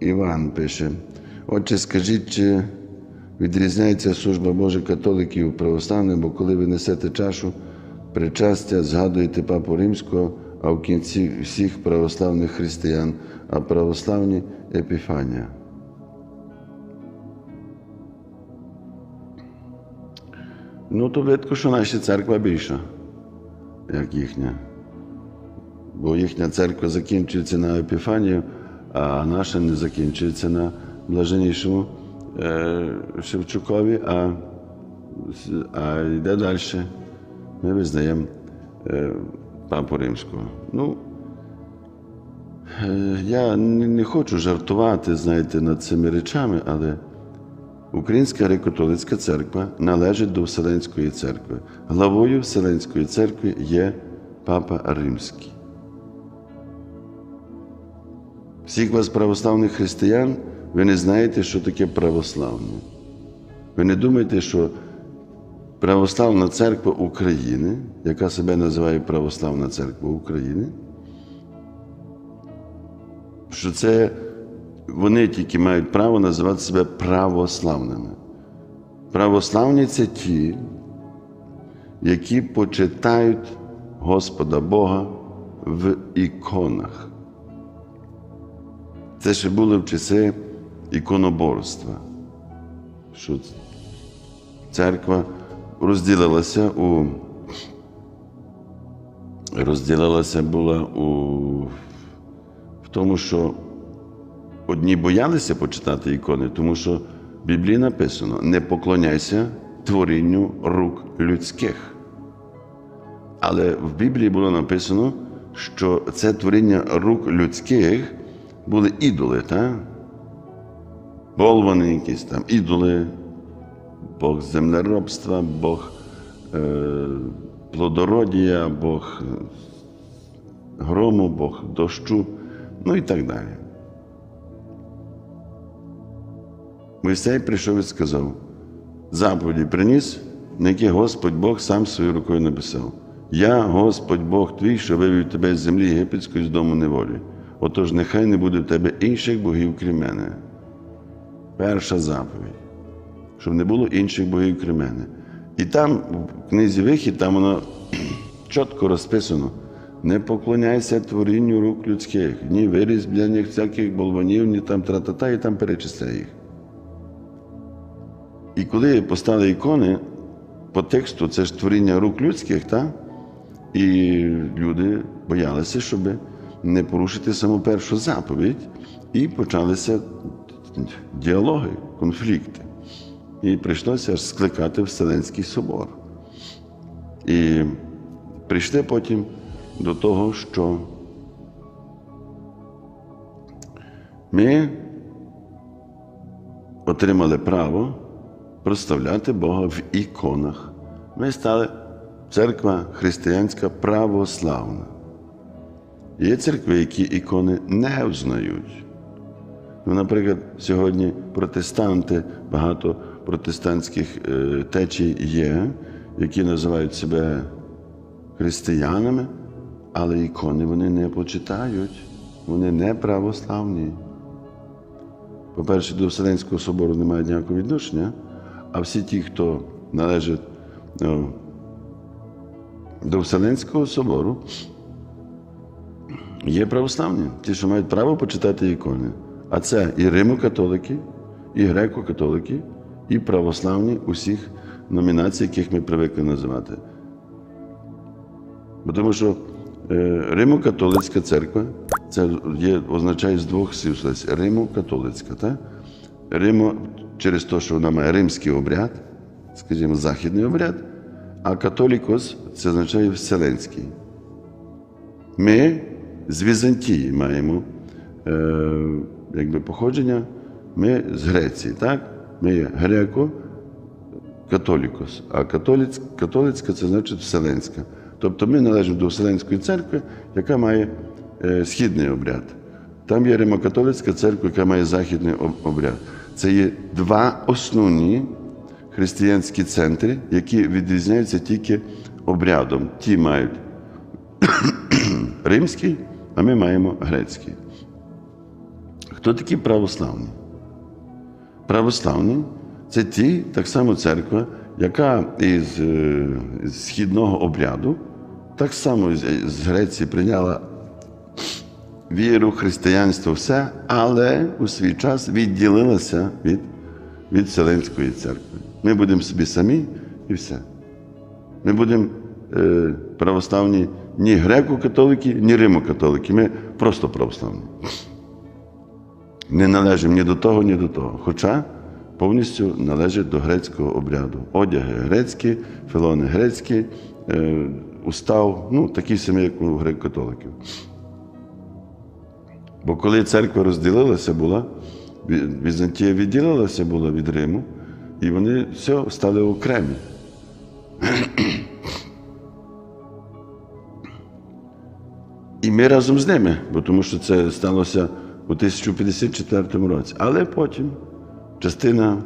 Іван пише: Отче, скажіть, чи відрізняється служба Божа католиків православних, бо коли ви несете чашу причастя, згадуєте папу римського, а в кінці всіх православних християн, а православні епіфанія. Ну, то видко, що наша церква більша, як їхня. Бо їхня церква закінчується на Епіфанію, а наша не закінчується на блаженнішому е, Шевчукові, а, а йде далі. Ми визнаємо е, папу римського. Ну, е, я не, хочу жартувати, знаєте, над цими речами, але Українська греко-католицька церква належить до Вселенської церкви. Главою Вселенської церкви є Папа Римський. Всіх вас, православних християн, ви не знаєте, що таке православне. Ви не думаєте, що Православна церква України, яка себе називає Православна церква України, що це вони тільки мають право називати себе православними. Православні це ті, які почитають Господа Бога в іконах. Це ще було в часи іконоборства, що церква розділилася у розділилася була у в тому, що одні боялися почитати ікони, тому що в Біблії написано: не поклоняйся творінню рук людських. Але в Біблії було написано, що це творіння рук людських були ідоли, так? Болвани якісь там, ідоли, Бог землеробства, Бог е, плодородія, Бог грому, Бог дощу, ну і так далі. Мойсей прийшов і сказав, заповіді приніс, на які Господь Бог сам своєю рукою написав. Я, Господь Бог твій, що вивів тебе з землі єгипетської з дому неволі. Отож, нехай не буде в тебе інших богів, крім мене. Перша заповідь, щоб не було інших богів, крім мене. І там, в книзі Вихід, там воно чітко розписано: не поклоняйся творінню рук людських, ні вирізбляних всяких болванів, ні там тра-та-та, і там перечисляє їх. І коли постали ікони, по тексту це ж творіння рук людських, так? і люди боялися, щоб не порушити саму першу заповідь, і почалися діалоги, конфлікти. І прийшлося аж скликати Вселенський собор. І прийшли потім до того, що ми отримали право проставляти Бога в іконах. Ми стали церква християнська православна. Є церкви, які ікони не взнають. Ну, Наприклад, сьогодні протестанти, багато протестантських е, течій є, які називають себе християнами, але ікони вони не почитають, вони не православні. По-перше, до Вселенського собору не мають ніякого відношення, а всі ті, хто належать ну, до Вселенського собору, є православні, ті, що мають право почитати ікони. А це і Римо-католики, і греко-католики, і православні усіх номінацій, яких ми привикли називати. Бо Тому що е, Римо-католицька церква це є, означає з двох слів Римо-католицька. Так? Римо через те, що вона має римський обряд, скажімо, західний обряд, а католікос це означає вселенський. Ми з Візантії маємо е, якби походження, ми з Греції, так? Ми є греко, католікос, а католіць, католицька це значить вселенська. Тобто ми належимо до Вселенської церкви, яка має е, східний обряд. Там є Римокатолицька церква, яка має західний обряд. Це є два основні християнські центри, які відрізняються тільки обрядом. Ті мають римський, а ми маємо грецький. Хто такі православні? Православні це ті, так само церква, яка із, е, з східного обряду, так само з, Греції прийняла віру, християнство, все, але у свій час відділилася від, від Вселенської церкви. Ми будемо собі самі і все. Ми будемо е, православні ні греко-католики, ні римо-католики. Ми просто православні. Не належимо ні до того, ні до того. Хоча повністю належить до грецького обряду. Одяги грецькі, філони грецькі, е, устав, ну, такі самі, як у греко-католиків. Бо коли церква розділилася була, Візантія відділилася була від Риму, і вони все стали окремі. І ми разом з ними, бо тому що це сталося у 1054 році. Але потім частина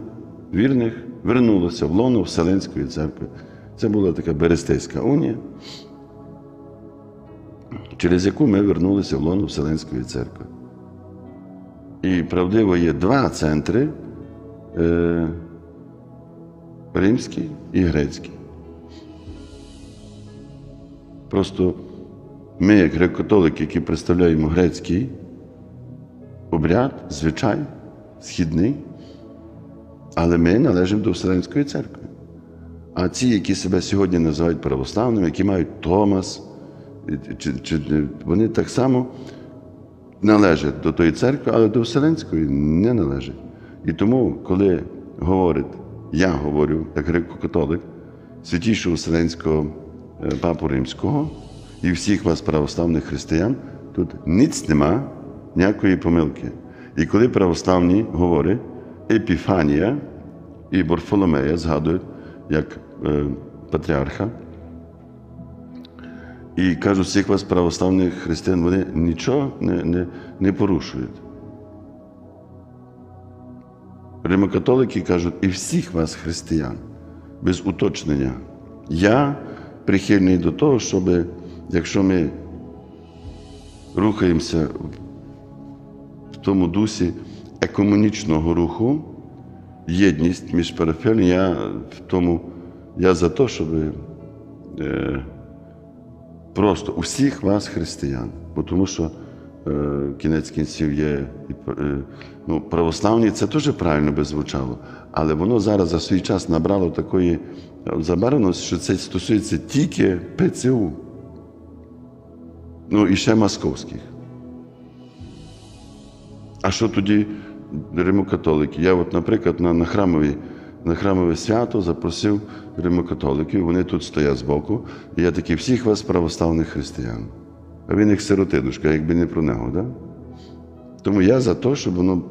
вірних вернулася в лоно Вселенської церкви. Це була така Берестейська унія, через яку ми вернулися в лоно Вселенської церкви. І правдиво є два центри е, римський і грецький. Просто ми, як греко-католики, які представляємо грецький обряд, звичай, східний, але ми належимо до Вселенської церкви. А ці, які себе сьогодні називають православними, які мають Томас, чи, чи, вони так само належать до тої церкви, але до Вселенської не належать. І тому, коли говорить, я говорю, як греко-католик, святішого Вселенського е, папу Римського і всіх вас православних християн, тут ніц нема ніякої помилки. І коли православні говорять, Епіфанія і Борфоломея згадують як е, патріарха, і кажуть, всіх вас православних християн, вони нічого не, не, не порушують. Римокатолики кажуть, і всіх вас християн, без уточнення. Я прихильний до того, щоб якщо ми рухаємося в тому дусі екомунічного руху, єдність між парафіями, я в тому, я за те, щоб е, просто усіх вас християн, бо тому що е, кінець кінців є е, ну, православні, це теж правильно би звучало, але воно зараз за свій час набрало такої забарвленості, що це стосується тільки ПЦУ. Ну і ще московських. А що тоді римокатолики? Я, от, наприклад, на, на, храмові, на храмове свято запросив римокатоликів, вони тут стоять збоку, і я такий, всіх вас православних християн. А він як сиротинушка, якби не про нього. Да? Тому я за те, щоб воно,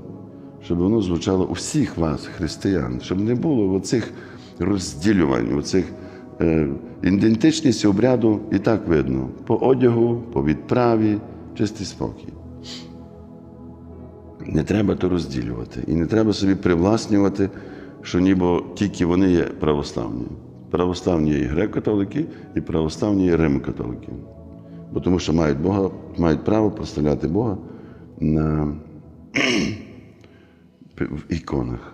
щоб воно звучало у всіх вас, християн, щоб не було оцих розділювань, оцих ідентичність обряду і так видно. По одягу, по відправі, чистий спокій. Не треба то розділювати. І не треба собі привласнювати, що ніби тільки вони є православні. Православні є і греко-католики, і православні є римо-католики. Бо тому що мають Бога, мають право прославляти Бога на в іконах.